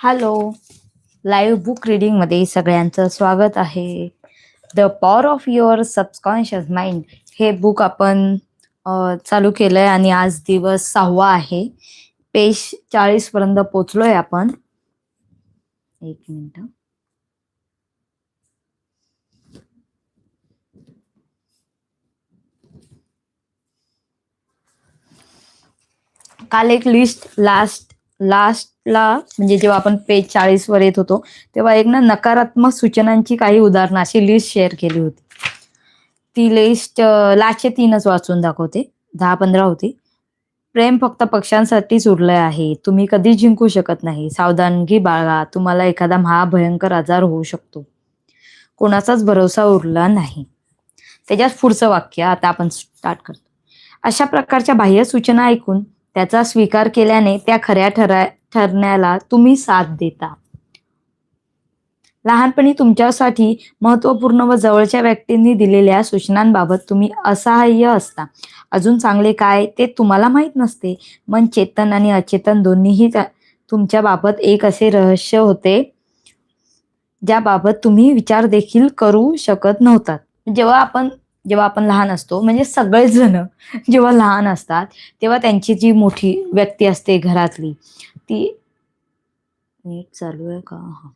Hello live book रीडिंगमध्ये सगळ्यांचं स्वागत आहे. The power of your subconscious mind हे बुक आपण चालू केलं आहे आणि आज दिवस सहावा आहे. पेज चाळीसपर्यंत पोचलो आहे आपण. एक मिनटं. काल एक लिस्ट लास्ट लास्ट ला म्हणजे जेव्हा आपण पेज चाळीस वर येत होतो तेव्हा एक ना नकारात्मक सूचनांची काही उदाहरणं अशी लिस्ट शेअर केली होती. ती लिस्ट लास्टचे तीनच वाचून दाखवते. दहा पंधरा होती. प्रेम फक्त पक्ष्यांसाठीच उरलं आहे. तुम्ही कधी जिंकू शकत नाही. सावधानगी बाळगा. तुम्हाला एखादा महाभयंकर आजार होऊ शकतो. कोणाचाच भरोसा उरला नाही. त्याच्यात पुढचं वाक्य आता आपण स्टार्ट करतो. अशा प्रकारच्या बाह्य सूचना ऐकून त्याचा स्वीकार केल्याने त्या खऱ्या ठरा ठरण्याला तुम्ही साथ देता. लहानपणी तुमच्यासाठी महत्त्वपूर्ण व जवळच्या व्यक्तींनी दिलेल्या सूचनांबाबत तुम्ही असहाय्य असता. अजून चांगले काय ते तुम्हाला माहीत नसते. मन चेतन आणि अचेतन दोन्हीही तुमच्याबाबत तुमच्या बाबत एक असे रहस्य होते. ज्याबाबत तुम्ही विचार देखील करू शकत नव्हतात. जेव्हा आपण जेव्हा आपण लहान असतो म्हणजे सगळेच जण जेव्हा लहान असतात तेव्हा त्यांची जी मोठी व्यक्ती असते घरातली ती नीट चालू आहे का? हा.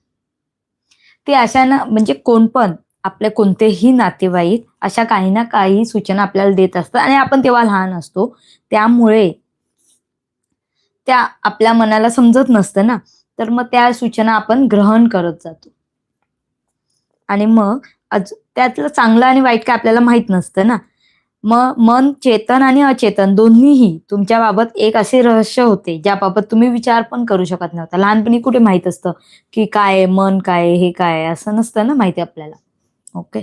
ते अशा ना म्हणजे कोण पण आपले कोणतेही नातेवाईक अशा काही ना काही सूचना आपल्याला देत असतात. आणि आपण तेव्हा लहान असतो त्यामुळे त्या आपल्या मनाला समजत नसतं ना. तर मग त्या सूचना आपण ग्रहण करत जातो. आणि मग अज- त्यातलं चांगलं आणि वाईट काय आपल्याला माहीत नसतं ना. मग मन चेतन आणि अचेतन दोन्हीही तुमच्या बाबत एक असे रहस्य होते ज्याबाबत तुम्ही विचार पण करू शकत नव्हता. लहानपणी कुठे माहीत असतं की काय मन काय हे काय असं नसतं ना माहिती आपल्याला. ओके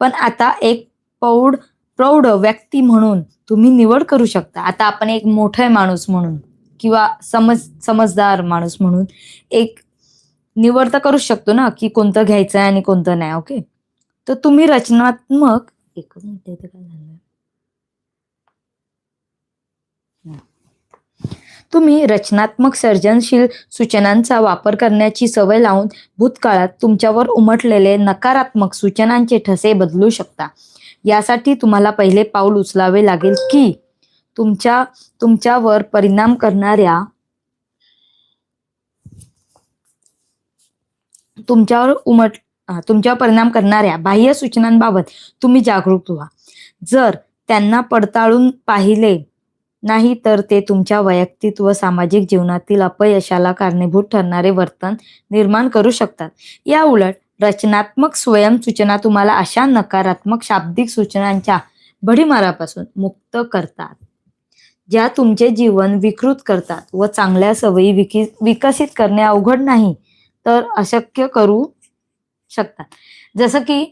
पण आता एक प्रौढ प्रौढ व्यक्ती म्हणून तुम्ही निवड करू शकता. आता आपण एक मोठा माणूस म्हणून किंवा समज समजदार माणूस म्हणून एक निवड तर करू शकतो ना की कोणतं घ्यायचं आहे आणि कोणतं नाही. ओके तर तुम्ही रचनात्मक एकच मिनटं इथं काय झालं तुम्ही रचनात्मक सर्जनशील सूचनांचा वापर करण्याची सवय लावून भूतकाळात तुमच्यावर उमटलेले नकारात्मक सूचनांचे ठसे बदलू शकता. यासाठी तुम्हाला पहिले पाऊल उचलावे लागेल की तुमच्या तुमच्यावर परिणाम करणाऱ्या तुमच्यावर उमट तुमच्यावर परिणाम करणाऱ्या बाह्य सूचनांबाबत तुम्ही जागरूक व्हा. जर त्यांना पडताळून पाहिले नाही तर ते तुमच्या वैयक्तिक व सामाजिक जीवनातील अपयशाला कारणीभूत ठरणारे वर्तन निर्माण करू शकतात. या उलट रचनात्मक स्वयंसूचना तुम्हाला अशा नकारात्मक शाब्दिक सूचनांच्या भडीमारापासून मुक्त करतात. ज्या तुमचे जीवन विकृत करतात व चांगल्या सवयी विकि विकसित करणे अवघड नाही तर अशक्य करू शकतात. जसं की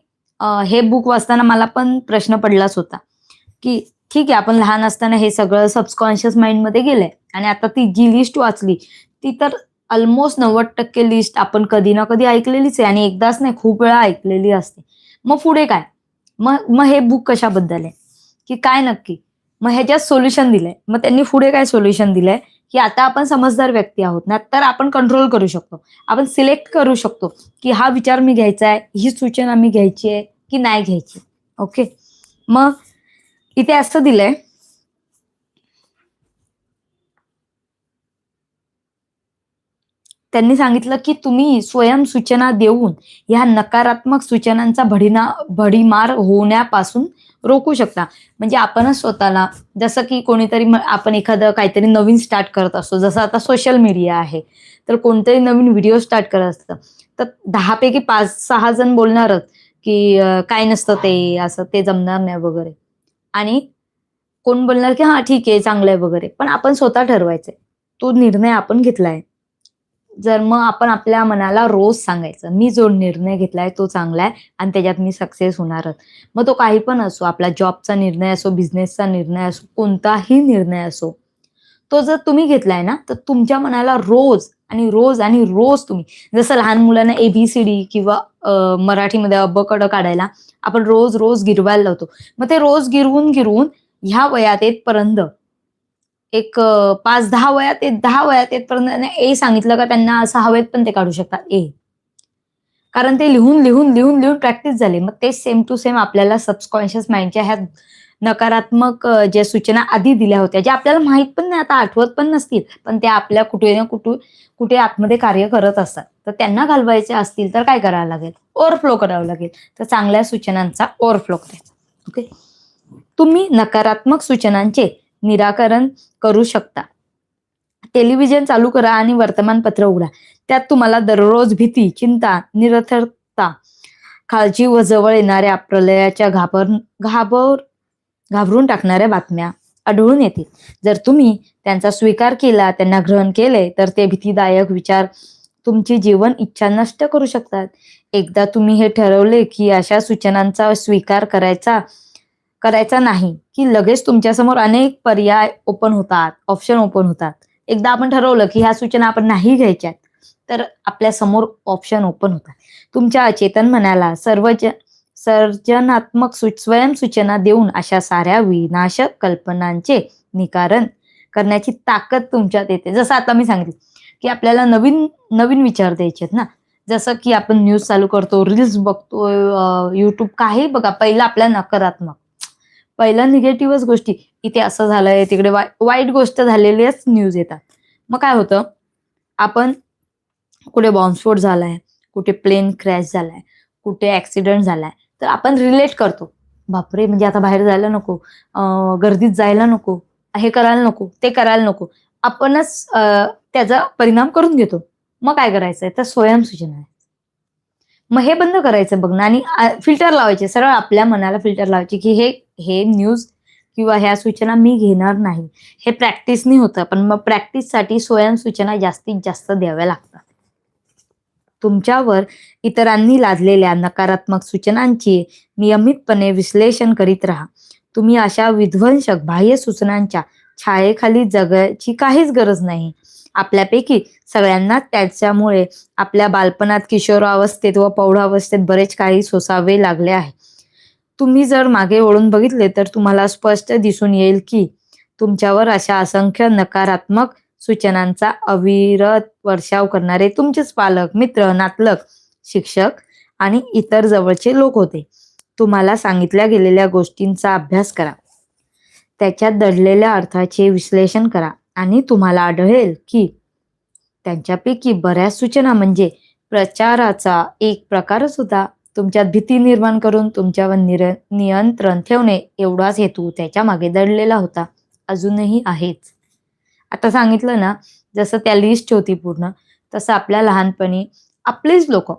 हे बुक वाचताना मला पण प्रश्न पडलाच होता की ठीक आहे आपण लहान असताना हे सगळं सबकॉन्शियस माइंडमध्ये गेलंय आणि आता ती जी लिस्ट वाचली ती तर ऑलमोस्ट नव्वद टक्के लिस्ट आपण कधी ना कधी ऐकलेलीच आहे आणि एकदाच नाही खूप वेळा ऐकलेली असते. मग पुढे काय? मग मग हे बुक कशाबद्दल आहे? की काय नक्की? मग ह्याच्यात सोल्युशन दिलंय. मग त्यांनी पुढे काय सोल्युशन दिलंय? की आता आपण समजदार व्यक्ती आहोत ना तर आपण कंट्रोल करू शकतो. आपण सिलेक्ट करू शकतो की हा विचार मी घ्यायचा आहे ही सूचना मी घ्यायची आहे की नाही घ्यायची ओके मग इथे असं दिलंय. त्यांनी सांगितलं की तुम्ही स्वयं सूचना देऊन ह्या नकारात्मक सूचनांचा भडीना भडीमार होण्यापासून रोखू शकता. म्हणजे आपणच स्वतःला जसं की कोणीतरी आपण एखादं काहीतरी नवीन स्टार्ट करत असतो जसं आता सोशल मीडिया आहे तर कोणतरी नवीन व्हिडिओ स्टार्ट करत असतं. तर दहापैकी पाच सहा जण बोलणारच की काय नसतं ते असं ते जमणार नाही वगैरे. आणि कोण बोलणार की हा ठीक आहे चांगलं आहे वगैरे. पण आपण स्वतः ठरवायचंय. तो निर्णय आपण घेतलाय. जर मग आपण आपल्या मनाला रोज सांगायचं मी जो निर्णय घेतलाय तो चांगला आहे आणि त्याच्यात मी सक्सेस होणारच. मग तो काही पण असो आपला जॉबचा निर्णय असो बिझनेसचा निर्णय असो कोणताही निर्णय असो तो जर तुम्ही घेतलाय ना तर तुमच्या मनाला रोज आणि रोज आणि रोज तुम्ही जसं लहान मुलांना एबीसीडी किंवा मराठीमध्ये अबकडं काढायला आपण रोज रोज गिरवायला लावतो. मग ते रोज गिरवून गिरवून ह्या वयात येतपर्यंत एक पाच दहा वयात येत दहा वयात येतपर्यंत ए सांगितलं का त्यांना असं हवेत पण ते काढू शकतात ए. कारण ते लिहून लिहून लिहून लिहून प्रॅक्टिस झाले. मग ते सेम टू सेम आपल्याला सबकॉन्शियस माइंडच्या ह्या नकारात्मक ज्या सूचना आधी दिल्या होत्या ज्या आपल्याला माहीत पण नाही आता आठवत पण नसतील पण त्या आपल्या कुठे ना कुठे कुठे आतमध्ये कार्य करत असतात. तर त्यांना घालवायचे असतील तर काय करावं लागेल? ओव्हरफ्लो करावं लागेल. तर चांगल्या सूचनांचा ओव्हरफ्लो करायचा. ओके तुम्ही नकारात्मक सूचनांचे निराकरण करू शकता. टेलिव्हिजन चालू करा आणि वर्तमानपत्र उघडा. त्यात तुम्हाला दररोज भीती चिंता निरर्थकता काळजी व जवळ येणाऱ्या प्रलयाच्या घाबर घाबर घाबरून टाकणाऱ्या बातम्या आढळून येतील. जर तुम्ही त्यांचा स्वीकार केला त्यांना ग्रहण केले तर ते भीतीदायक विचार तुमची जीवन इच्छा नष्ट करू शकतात. एकदा तुम्ही हे ठरवले की अशा सूचनांचा स्वीकार करायचा करायचा नाही की लगेच तुमच्यासमोर अनेक पर्याय ओपन होतात ऑप्शन ओपन होतात. एकदा आपण ठरवलं की ह्या सूचना आपण नाही घ्यायच्यात तर आपल्यासमोर ऑप्शन ओपन होतात. तुमच्या अचेतन मनाला सर्व सर्जनात्मक सु स्वयंसूचना देऊन अशा साऱ्या विनाशक कल्पनांचे निकारण करण्याची ताकद तुमच्यात येते. जसं आता मी सांगितलं की आपल्याला नवीन नवीन विचार द्यायचे आहेत ना. जसं की आपण न्यूज चालू करतो रील्स बघतो युट्यूब काही बघा पहिलं आपल्या नकारात्मक. पहिलं निगेटिव्हच गोष्टी. इथे असं झालंय तिकडे वाई- वाईट गोष्ट झालेलीच न्यूज येतात. मग काय होतं? आपण कुठे बॉम्बस्फोट झालाय कुठे प्लेन क्रॅश झालाय कुठे ऍक्सिडेंट झालाय तर आपण रिलेट करतो. बापरे म्हणजे आता बाहेर जायला नको गर्दीत जायला नको हे करायला नको ते करायला नको. आपणच त्याचा परिणाम करून घेतो. मग काय करायचंय? तर स्वयंसूचना आहे. मग हे बंद करायचं बघणं आणि फिल्टर लावायचे. सरळ आपल्या मनाला फिल्टर लावायचे की हे हे न्यूज किंवा ह्या सूचना मी घेणार नाही. हे प्रॅक्टिसनी होतं पण मग प्रॅक्टिससाठी स्वयंसूचना जास्तीत जास्त द्याव्या लागतात. तुमच्यावर इतरांनी लादलेल्या नकारात्मक सूचनांची नियमितपणे विश्लेषण करीत राहा. तुम्ही अशा विध्वंसक बाह्य सूचनांच्या छायेखाली जगायची काहीच गरज नाही. आपल्यापैकी सगळ्यांना त्याच्यामुळे आपल्या बालपणात किशोरावस्थेत व प्रौढावस्थेत बरेच काही सोसावे लागले आहे. तुम्ही जर मागे वळून बघितले तर तुम्हाला स्पष्ट दिसून येईल की तुमच्यावर अशा असंख्य नकारात्मक सूचनांचा अविरत वर्षाव करणारे तुमचेच पालक मित्र नातलग शिक्षक आणि इतर जवळचे लोक होते. तुम्हाला सांगितल्या गेलेल्या गोष्टींचा अभ्यास करा. त्याच्यात दडलेल्या अर्थाचे विश्लेषण करा आणि तुम्हाला आढळेल की त्यांच्यापैकी बऱ्याच सूचना म्हणजे प्रचाराचा एक प्रकारच होता. तुमच्यात भीती निर्माण करून तुमच्यावर निर नियंत्रण ठेवणे एवढाच हेतू त्याच्यामागे दडलेला होता. अजूनही आहेच. आता सांगितलं ना जसं त्या लिस्ट होती पूर्ण तसं आपल्या लहानपणी आपलेच लोक.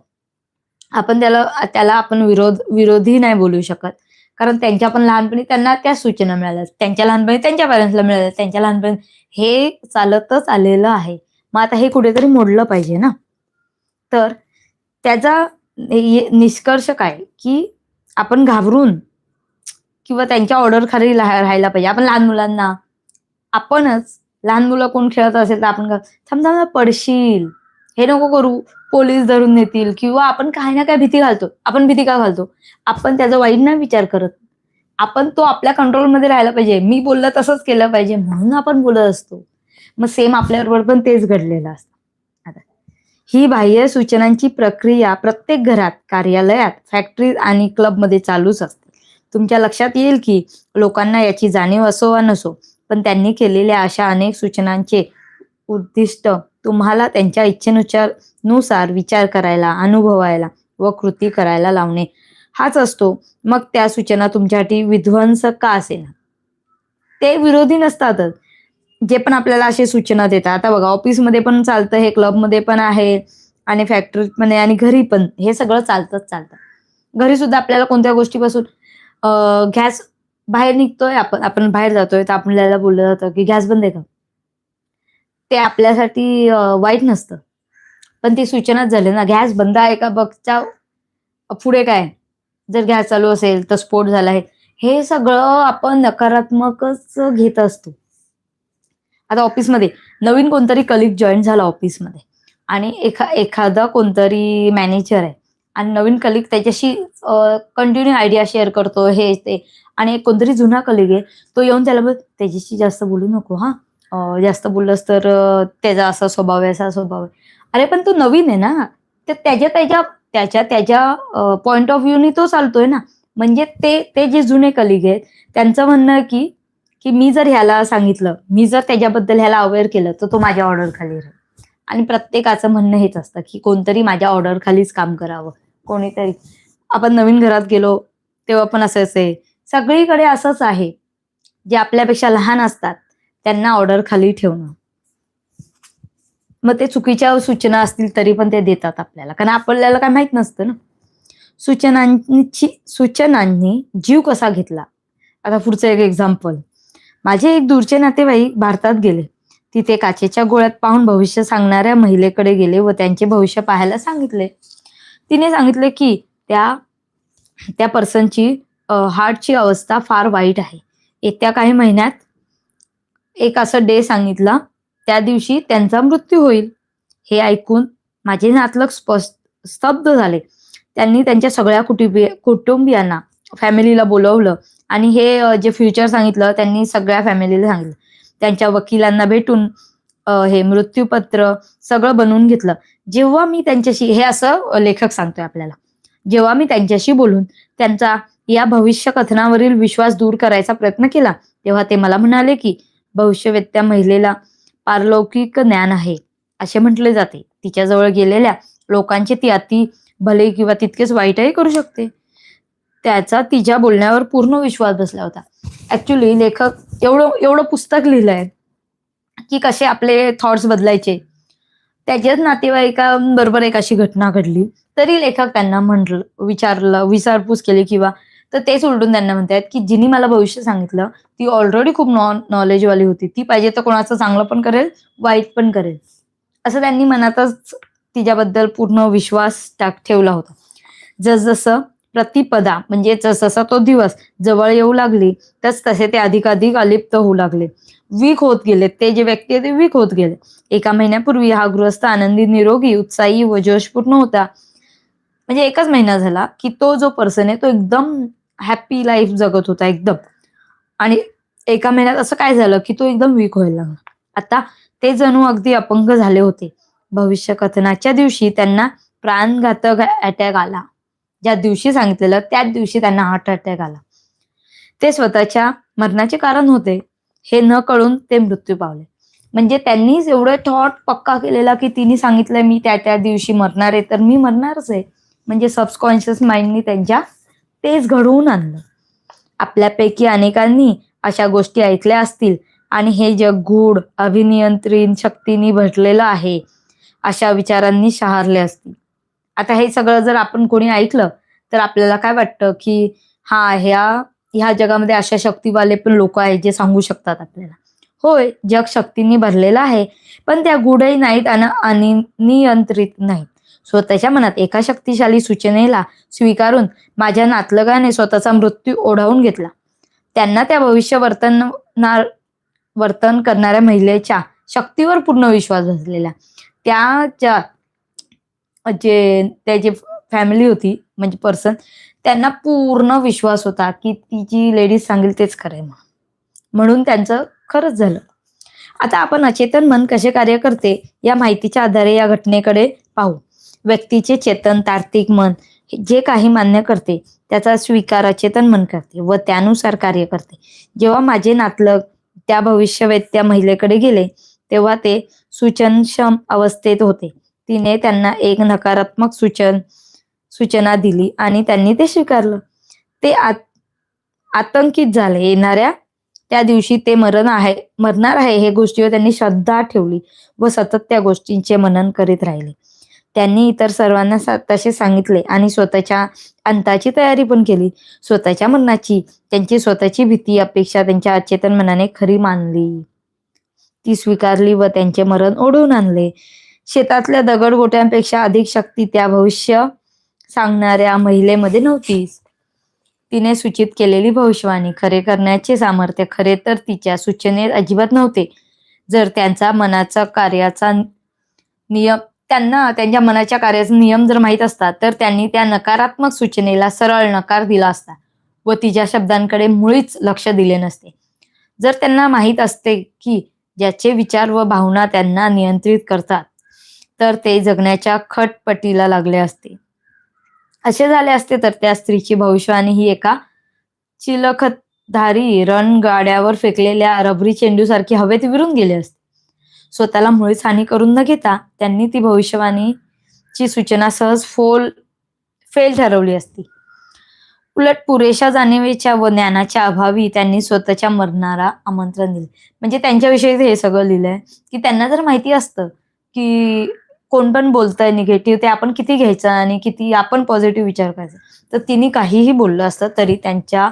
आपण त्याला त्याला आपण विरोध विरोधी नाही बोलू शकत. कारण त्यांच्या पण लहानपणी त्यांना त्या सूचना मिळाल्या. त्यांच्या लहानपणी त्यांच्या पॅरेंट्सला मिळाल्या. त्यांच्या लहानपणी हे चालतच आलेलं आहे. मग आता हे कुठेतरी मोडलं पाहिजे ना. तर त्याचा निष्कर्ष काय? की आपण घाबरून किंवा त्यांच्या ऑर्डर खाली राहायला पाहिजे. आपण लहान मुलांना आपणच लहान मुलं कोण खेळत असेल तर आपण थांब थांब पडशील. हे नको करू. पोलीस धरून नेतील किंवा आपण काही ना काय भीती घालतो. आपण भीती का घालतो? आपण त्याचा वाईट नाही विचार करत. आपण तो आपल्या कंट्रोलमध्ये राहायला पाहिजे. मी बोललं तसंच केलं पाहिजे. म्हणून आपण बोलत असतो. मग सेम आपल्याबरोबर पण तेच घडलेलं असतं. ही बाह्य सूचनांची प्रक्रिया प्रत्येक घरात कार्यालयात फॅक्टरी आणि क्लबमध्ये चालूच असते. तुमच्या लक्षात येईल की लोकांना याची जाणीव असो वा नसो पण त्यांनी केलेल्या अशा अनेक सूचनांचे उद्दिष्ट तुम्हाला त्यांच्या इच्छेनुसार नुसार विचार करायला अनुभवायला व कृती करायला लावणे. हाच असतो. मग त्या सूचना तुमच्यासाठी विध्वंसक का असेना? ते विरोधी नसतातच. जे पण आपल्याला असे सूचना देतात. आता बघा ऑफिसमध्ये पण चालतं हे क्लबमध्ये पण आहे आणि फॅक्टरीत पण आहे आणि घरी पण. हे सगळं चालतच चालतं. घरी सुद्धा आपल्याला कोणत्या गोष्टीपासून गॅस बाहेर निघतोय आपण आपण बाहेर जातोय तर आपल्याला बोललं जातं की गॅस बंद आहे का? ते आपल्यासाठी वाईट नसतं. पण ती सूचनाच झाली ना गॅस बंद आहे का बघच्या पुढे काय? जर गॅस चालू असेल तर स्फोट झाला आहे. हे सगळं आपण नकारात्मकच घेत असतो. आता ऑफिसमध्ये. नवीन कोणतरी कलिग जॉईन झाला ऑफिसमध्ये. आणि एखा एखादा कोणतरी मॅनेजर आहे. आणि नवीन कलिग त्याच्याशी कंटिन्यू आयडिया शेअर करतो हे ते. आणि एक कोणतरी जुना कलिग आहे तो येऊन त्याला बोल त्याच्याशी जास्त बोलू नको हा. जास्त बोललंस तर त्याचा असा स्वभाव आहे असा स्वभाव आहे. अरे पण तो नवीन आहे ना. तर त्याच्या त्याच्या त्याच्या त्याच्या पॉइंट ऑफ व्ह्यूनी तो चालतोय ना. म्हणजे ते ते जे जुने कलिग आहेत त्यांचं म्हणणं की की मी जर ह्याला सांगितलं मी जर त्याच्याबद्दल ह्याला अवेअर केलं तर तो माझ्या ऑर्डर खाली राहील. आणि प्रत्येकाचं म्हणणं हेच असतं की कोणतरी माझ्या ऑर्डर खालीच काम करावं. कोणीतरी. आपण नवीन घरात गेलो तेव्हा पण असंच आहे सगळीकडे असंच आहे. जे आपल्यापेक्षा लहान असतात त्यांना ऑर्डर खाली ठेवणं. मग ते चुकीच्या सूचना असतील तरी पण ते देतात आपल्याला. कारण आपल्याला काय माहीत नसतं ना. सूचनांची सूचनांनी जीव कसा घेतला? आता पुढचं एक एक्झाम्पल माझे एक दूरचे नातेवाईक भारतात गेले. तिथे काचेच्या गोळ्यात पाहून भविष्य सांगणाऱ्या महिलेकडे गेले व त्यांचे भविष्य पाहायला सांगितले. तिने सांगितले की त्या त्या पर्सनची हार्टची अवस्था फार वाईट आहे. येत्या काही महिन्यात एक असं डे सांगितला त्या दिवशी त्यांचा मृत्यू होईल. हे ऐकून माझे नातलग स्पष्ट स्तब्ध झाले. त्यांनी त्यांच्या सगळ्या कुटुंबी कुटुंबियांना फॅमिलीला बोलवलं. आणि हे जे फ्युचर सांगितलं त्यांनी सगळ्या फॅमिलीला सांगितलं. त्यांच्या वकिलांना भेटून हे मृत्यूपत्र सगळं बनवून घेतलं. जेव्हा मी त्यांच्याशी हे असं लेखक सांगतोय आपल्याला. जेव्हा मी त्यांच्याशी बोलून त्यांचा या भविष्य कथनावरील विश्वास दूर करायचा प्रयत्न केला तेव्हा ते मला म्हणाले की भविष्यवेत्या महिलेला पारलौकिक ज्ञान आहे. असे म्हटले जाते. तिच्याजवळ गेलेल्या लोकांचे ती अति भले किंवा तितकेच वाईटही करू शकते. त्याचा तिच्या बोलण्यावर पूर्ण विश्वास बसला होता. ऍक्च्युली लेखक एवढं एवढं पुस्तक लिहिलंय की कसे आपले थॉट्स बदलायचे. त्याच्याच नातेवाईकांबरोबर एक अशी घटना घडली. तरी लेखक त्यांना म्हटलं विचारलं विचारपूस केली किंवा तर तेच उलटून त्यांना म्हणतात की जिने मला भविष्य सांगितलं ती ऑलरेडी खूप नॉन नॉलेजवाली होती. ती पाहिजे तर कोणाचं चांगलं पण करेल वाईट पण करेल. असं त्यांनी मनातच तिच्याबद्दल पूर्ण विश्वास टाक ठेवला होता. जसजसं प्रतिपदा म्हणजे जसजसा तो दिवस जवळ येऊ लागली तस तसे ते अधिकाधिक अलिप्त होऊ लागले. वीक होत गेले ते जे व्यक्ती आहे ते वीक होत गेले. एका महिन्यापूर्वी हा गृहस्थ आनंदी निरोगी उत्साही व जोशपूर्ण होता. म्हणजे एकच महिना झाला की तो जो पर्सन आहे तो एकदम हॅपी लाईफ जगत होता एकदम. आणि एका महिन्यात असं काय झालं की तो एकदम वीक व्हायला लागला. आता ते जणू अगदी अपंग झाले होते. भविष्य कथनाच्या दिवशी त्यांना प्राणघातक अटॅक आला. ज्या दिवशी सांगितलेलं त्याच दिवशी त्यांना हार्ट अटॅक आला. ते स्वतःच्या मरणाचे कारण होते. हे न कळून ते मृत्यू पावले. म्हणजे त्यांनीच एवढं थॉट पक्का केलेला की तिने सांगितलंय मी त्या त्या दिवशी मरणार आहे तर मी मरणारच आहे. म्हणजे सबकॉन्शियस माइंडनी त्यांच्या तेच घडवून आणलं. आपल्यापैकी अनेकांनी अशा गोष्टी ऐकल्या असतील. आणि हे जग गूढ अभिनियंत्रित शक्तींनी भरलेलं आहे अशा विचारांनी शहारले असतील. आता हे सगळं जर आपण कोणी ऐकलं तर आपल्याला काय वाटतं की हा ह्या ह्या जगामध्ये अशा शक्तीवाले पण लोक आहेत जे सांगू शकतात आपल्याला. होय जग शक्तींनी भरलेलं आहे पण त्या गुढही नाहीत आणि नियंत्रित नाहीत. स्वतःच्या मनात एका शक्तिशाली सूचनेला स्वीकारून माझ्या नातलगाने स्वतःचा मृत्यू ओढावून घेतला. त्यांना त्या भविष्य वर्तनार वर्तन करणाऱ्या महिलेच्या शक्तीवर पूर्ण विश्वास बसलेला. त्याच्या जे त्याची फॅमिली होती म्हणजे पर्सन त्यांना पूर्ण विश्वास होता की ती जी लेडीज सांगेल तेच खरंय म्हणून. म्हणून त्यांचं खरंच झालं. आता आपण अचेतन मन कसे कार्य करते या माहितीच्या आधारे या घटनेकडे पाहू. व्यक्तीचे चेतन तार्किक मन जे काही मान्य करते त्याचा स्वीकार अचेतन मन करते व त्यानुसार कार्य करते. जेव्हा माझे नातलग त्या भविष्यवेत त्या महिलेकडे गेले तेव्हा ते सूचनक्षम अवस्थेत होते. तिने त्यांना एक नकारात्मक सूचन सूचना दिली आणि त्यांनी ते स्वीकारलं. ते आत- आतंकित झाले. येणाऱ्या त्या दिवशी ते मरण आहे मरणार आहे हे गोष्टीवर त्यांनी श्रद्धा ठेवली व सतत त्या गोष्टींचे मनन करीत राहिले. त्यांनी इतर सर्वांना सा- तसे सांगितले आणि स्वतःच्या अंताची तयारी पण केली. स्वतःच्या मरणाची त्यांची स्वतःची भीती अपेक्षा त्यांच्या अचेतन मनाने खरी मानली. ती स्वीकारली व त्यांचे मरण ओढून आणले. शेतातल्या दगडगोट्यांपेक्षा अधिक शक्ती त्या भविष्य सांगणाऱ्या महिलेमध्ये नव्हतीच. तिने सूचित केलेली भविष्यवाणी खरे करण्याचे सामर्थ्य खरे तर तिच्या सूचनेत अजिबात नव्हते. जर त्यांचा मनाचा कार्याचा नियम त्यांना त्यांच्या मनाच्या कार्याचा नियम जर माहीत असता तर त्यांनी त्या नकारात्मक सूचनेला सरळ नकार दिला असता व तिच्या शब्दांकडे मुळीच लक्ष दिले नसते. जर त्यांना माहीत असते की ज्याचे विचार व भावना त्यांना नियंत्रित करतात तर ते जगण्याच्या खटपटीला लागले असते. असे झाले असते तर त्या स्त्रीची भविष्यवाणी ही एका चिलखतधारी रणगाड्यावर फेकलेल्या रबरी चेंडूसारखी हवेत विरून गेली असते. स्वतःला मुळीच हानी करून न घेता त्यांनी ती भविष्यवाणीची सूचना सहज फोल फेल ठरवली असती. उलट पुरेशा जाणीवेच्या व ज्ञानाच्या अभावी त्यांनी स्वतःच्या मरणारा आमंत्रण दिले. म्हणजे त्यांच्याविषयी हे सगळं लिहिलंय की त्यांना जर माहिती असतं की कोण पण बोलतंय निगेटिव्ह ते आपण किती घ्यायचं आणि किती आपण पॉझिटिव्ह विचार करायचा. तर तिने काहीही बोललं असतं तरी त्यांच्या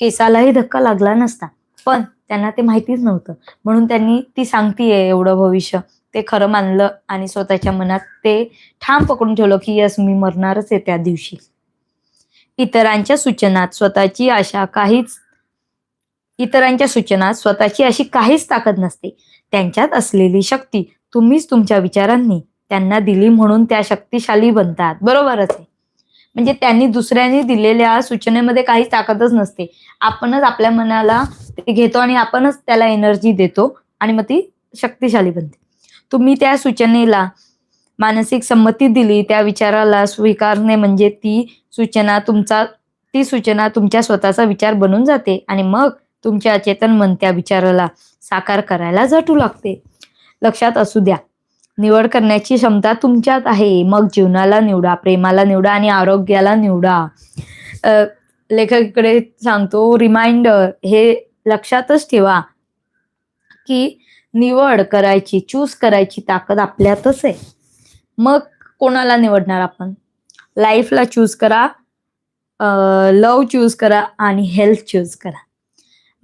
केसालाही धक्का लागला नसता. पण त्यांना ते माहितीच नव्हतं. म्हणून त्यांनी ती सांगतीये एवढं भविष्य. ते खरं मानलं आणि स्वतःच्या मनात ते ठाम पकडून ठेवलं की यस मी मरणारच आहे त्या दिवशी. इतरांच्या सूचनात स्वतःची आशा काहीच इतरांच्या सूचनात स्वतःची अशी काहीच ताकद नसते. त्यांच्यात असलेली शक्ती तुम्हीच तुमच्या विचारांनी त्यांना दिली म्हणून त्या शक्तिशाली बनतात. बरोबरच आहे. म्हणजे त्यांनी दुसऱ्यांनी दिलेल्या सूचनेमध्ये काहीच ताकदच नसते. आपणच आपल्या मनाला ते घेतो आणि आपणच त्याला एनर्जी देतो आणि मग ती शक्तिशाली बनते. तुम्ही त्या सूचनेला मानसिक संमती दिली त्या विचाराला स्वीकारणे म्हणजे ती सूचना तुमचा ती सूचना तुमच्या स्वतःचा विचार बनून जाते आणि मग तुमच्या अचेतन मन त्या विचाराला साकार करायला झटू लागते. लक्षात असू द्या. निवड करण्याची क्षमता तुमच्यात आहे. मग जीवनाला निवडा प्रेमाला निवडा आणि आरोग्याला निवडा. अ, लेखक इकडे सांगतो रिमाइंडर हे लक्षातच ठेवा की निवड करायची चूज करायची ताकद आपल्यातच आहे. मग कोणाला निवडणार आपण? लाईफला चूज करा लव चूज करा आणि हेल्थ चूज करा.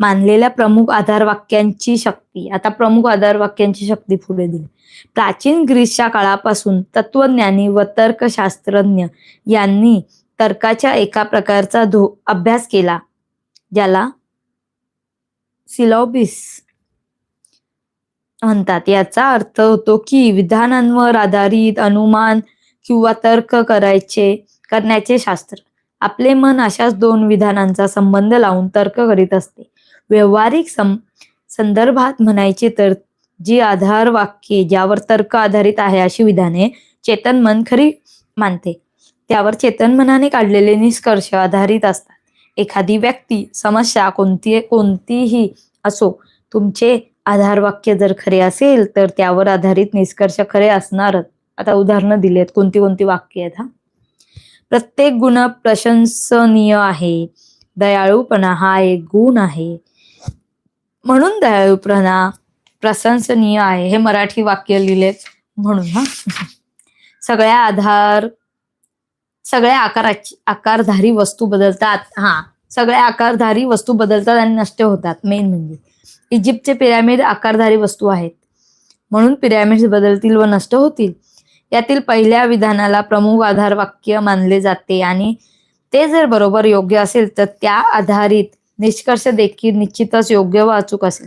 मानलेल्या प्रमुख आधार वाक्यांची शक्ती. आता प्रमुख आधार वाक्यांची शक्ती पुढे दिली प्राचीन ग्रीसच्या काळापासून तत्वज्ञानी व तर्कशास्त्रज्ञ यांनी तर्काच्या एका प्रकारचा धो अभ्यास केला ज्याला सिलॉबिस म्हणतात. याचा अर्थ होतो की विधानांवर आधारित अनुमान किंवा तर्क करायचे करण्याचे शास्त्र. आपले मन अशाच दोन विधानांचा संबंध लावून तर्क करीत असते. व्यवहारिक सं संदर्भात म्हणायचे तर जी आधार वाक्ये ज्यावर तर्क आधारित आहे अशी विधाने चेतन मन खरी मानते. त्यावर चेतन मनाने काढलेले निष्कर्ष आधारित असतात. एखादी व्यक्ती समस्या कोणती कोणतीही असो तुमचे आधार वाक्य जर खरे असेल तर त्यावर आधारित निष्कर्ष खरे असणारच आता उदाहरणं दिलेत. कोणती कोणती वाक्य आहेत हा? प्रत्येक गुण प्रशंसनीय आहे. दयाळूपणा हा एक गुण आहे. म्हणून दयाळू प्रणा प्रशंसनीय आहे. हे मराठी वाक्य लिहिलेत म्हणून हा. सगळ्या आधार सगळ्या आकाराची आकारधारी वस्तू बदलतात. हा सगळ्या आकारधारी वस्तू बदलतात आणि नष्ट होतात. मेन म्हणजे इजिप्तचे पिरॅमिड आकारधारी वस्तू आहेत. म्हणून पिरॅमिड्स बदलतील व नष्ट होतील. यातील पहिल्या विधानाला प्रमुख आधार वाक्य मानले जाते आणि ते जर बरोबर योग्य असेल तर त्या आधारित निष्कर्ष देखील निश्चितच योग्य व अचूक असेल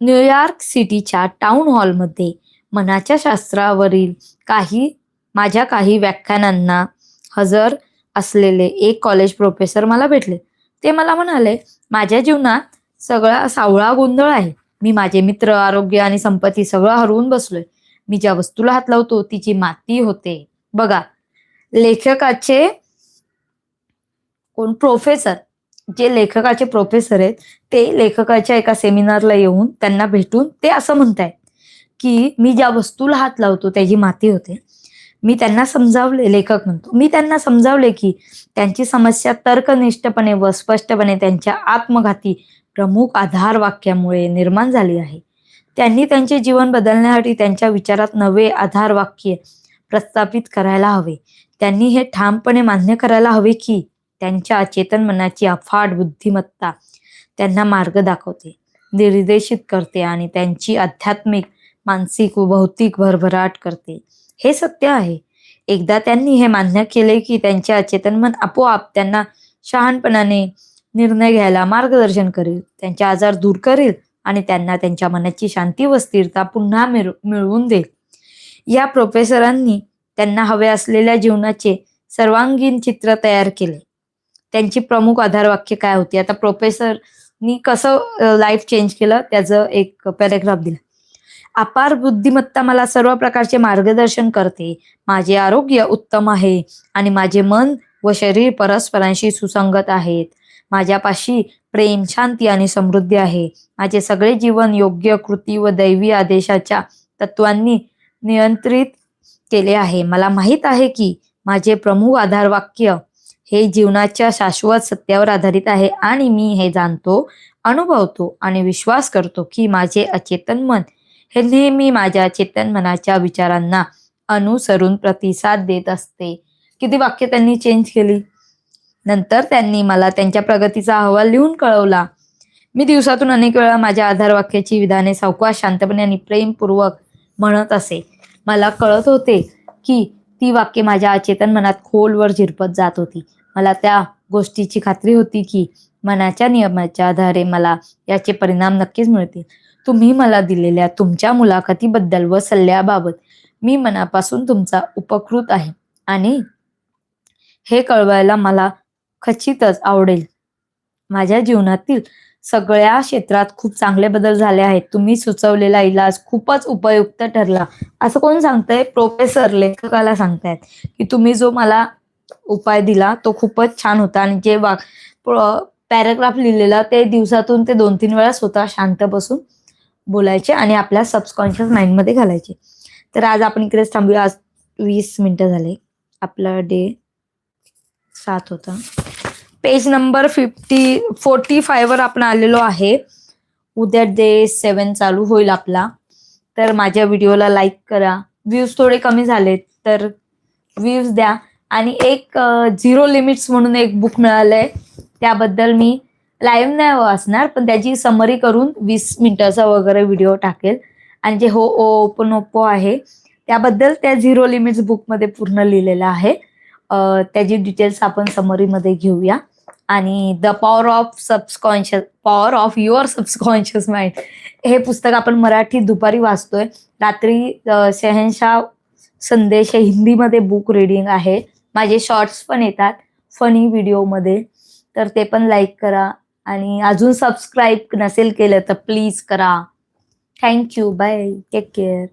न्यूयॉर्क सिटीच्या टाउन हॉलमध्ये मनाच्या शास्त्रावरील काही माझ्या काही व्याख्यानांना हजर असलेले एक कॉलेज प्रोफेसर मला भेटले. ते मला म्हणाले माझ्या जीवनात सगळा सावळा गोंधळ आहे. मी माझे मित्र आरोग्य आणि संपत्ती सगळं हरवून बसलोय. मी ज्या वस्तूला हात लावतो तिची माती होते. बघा लेखकाचे कोण? प्रोफेसर जे लेखकाचे प्रोफेसर आहेत ते लेखकाच्या एका सेमिनारला येऊन त्यांना भेटून ते असं म्हणतायत की मी ज्या वस्तूला हात लावतो त्याची माती होते. मी त्यांना समजावले लेखक म्हणतो. मी त्यांना समजावले की त्यांची समस्या तर्कनिष्ठपणे व स्पष्टपणे त्यांच्या आत्मघाती प्रमुख आधार वाक्यामुळे निर्माण झाली आहे. त्यांनी त्यांचे जीवन बदलण्यासाठी त्यांच्या विचारात नवे आधार वाक्य प्रस्थापित करायला हवे. त्यांनी हे ठामपणे मान्य करायला हवे की त्यांच्या अचेतन मनाची अफाट बुद्धिमत्ता त्यांना मार्ग दाखवते निर्देशित करते आणि त्यांची आध्यात्मिक मानसिक व भौतिक भरभराट करते. हे सत्य आहे. एकदा त्यांनी हे मान्य केले की त्यांचे अचेतन मन आपोआप त्यांना शहाणपणाने निर्णय घ्यायला मार्गदर्शन करेल त्यांचे आजार दूर करेल आणि त्यांना त्यांच्या मनाची शांती व स्थिरता पुन्हा मिळवून देईल. या प्रोफेसरांनी त्यांना हवे असलेल्या जीवनाचे सर्वांगीण चित्र तयार केले. त्यांची प्रमुख आधार वाक्य काय होती? आता प्रोफेसरनी कसं लाईफ चेंज केलं? त्याचं एक पॅरेग्राफ दिला. अपार बुद्धिमत्ता मला सर्व प्रकारचे मार्गदर्शन करते. माझे आरोग्य उत्तम आहे आणि माझे मन व शरीर परस्परांशी सुसंगत आहेत. माझ्यापाशी प्रेम शांती आणि समृद्धी आहे. माझे सगळे जीवन योग्य कृती व दैवी आदेशाच्या तत्वांनी नियंत्रित केले आहे. मला माहीत आहे की माझे प्रमुख आधार वाक्य हे जीवनाच्या शाश्वत सत्यावर आधारित आहे आणि मी हे जाणतो अनुभवतो आणि विश्वास करतो की माझे अचेतन मन हे नेहमी माझ्या चेतन मनाच्या विचारांना अनुसरून प्रतिसाद देत असते. किती वाक्य त्यांनी चेंज केली. नंतर त्यांनी मला त्यांच्या प्रगतीचा अहवाल लिहून कळवला. मी दिवसातून अनेक वेळा माझ्या आधार वाक्याची विधाने सावकाश शांतपणे आणि प्रेमपूर्वक म्हणत असे. मला कळत होते की ती वाक्य माझ्या अचेतन मनात खोलवर झिरपत जात होती. मला त्या गोष्टीची खात्री होती की मनाच्या नियमाच्या आधारे मला याचे परिणाम नक्कीच मिळतील. तुम्ही मला दिलेल्या तुमच्या मुलाखतीबद्दल व सल्ल्याबाबत मी मनापासून तुमचा उपकृत आहे आणि हे कळवायला मला खचितच आवडेल. माझ्या जीवनातील सगळ्या क्षेत्रात खूप चांगले बदल झाले आहेत. तुम्ही सुचवलेला इलाज खूपच उपयुक्त ठरला. असं कोण सांगतंय? प्रोफेसर लेखकाला सांगतायत की तुम्ही जो मला उपाय दिला तो खूपच छान होता. आणि जे पॅराग्राफ लिहिलेला ते दिवसातून ते दोन तीन वेळा स्वतः शांत बसून बोलायचे आणि आपल्या सबकॉन्शियस माइंडमध्ये घालायचे. तर आज आपण इकडेच थांबूया. आज वीस मिनिटं झाले. आपला डे सात होता. पेज नंबर फिफ्टी फोर्टी वर आपण आलेलो आहे. उद्या डे सेवन चालू होईल आपला. तर माझ्या व्हिडिओला लाईक करा. व्ह्यूज थोडे कमी झालेत तर व्ह्यूज द्या. आणि एक झिरो लिमिट्स म्हणून एक बुक मिळालंय. त्याबद्दल मी लाईव्ह नाही वाचणार पण त्याची समरी करून वीस मिनिटाचा वगैरे व्हिडिओ टाकेल. आणि जे हो ओ ओपन ओप्पो आहे त्याबद्दल त्या झिरो लिमिट्स बुकमध्ये पूर्ण लिहिलेलं आहे. त्याची डिटेल्स आपण समरीमध्ये घेऊया. आणि the power of subconscious power of your subconscious mind हे पुस्तक आपण मराठीत दुपारी वाचतोय. रात्री अं, शहनशाह संदेश हे हिंदीमध्ये बुक रिडिंग आहे. माझे शॉर्ट्स पण येतात फनी व्हिडिओमध्ये तर ते पण लाईक करा. आणि अजून सबस्क्राईब नसेल केलं तर प्लीज करा. Thank you bye take care